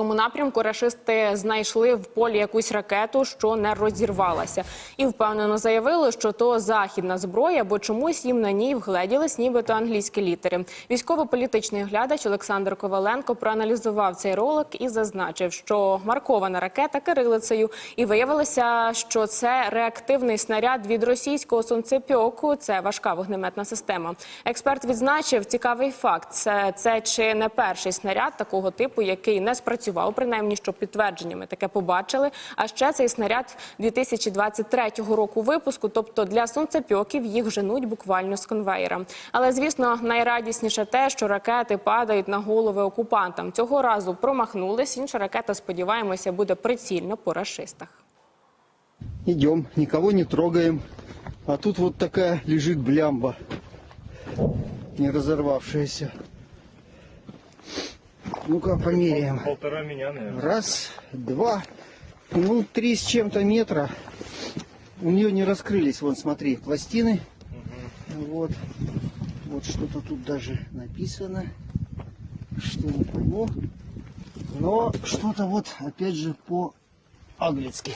Запорізькому напрямку рашисти знайшли в полі якусь ракету, що не розірвалася, і впевнено заявили, що то західна зброя, бо чомусь їм на ній вгледілись, нібито англійські літери. Військово-політичний глядач Олександр Коваленко проаналізував цей ролик і зазначив, що маркована ракета кирилицею, і виявилося, що це реактивний снаряд від російського сонцепьоку. Це важка вогнеметна система. Експерт відзначив цікавий факт: це, це чи не перший снаряд такого типу, який не спрацював, принаймні, що підтвердженнями таке побачили. А ще цей снаряд 2023 року випуску, тобто для сонцепьоків їх женуть буквально з конвейера. Але звісно, найрадісніше те, що ракети падають на голови окупантам. Цього разу промахнулись. Інша ракета, сподіваємося, буде прицільно по рашистах. Идем, никого не трогаем. А тут вот такая лежит блямба, не разорвавшаяся. Ну-ка померяем. Полтора меня, наверное. Раз, два, ну три с чем-то метра. У нее не раскрылись, вон смотри, пластины. Вот, вот что-то тут даже написано, что не пойму. Но что-то вот опять же по-английски.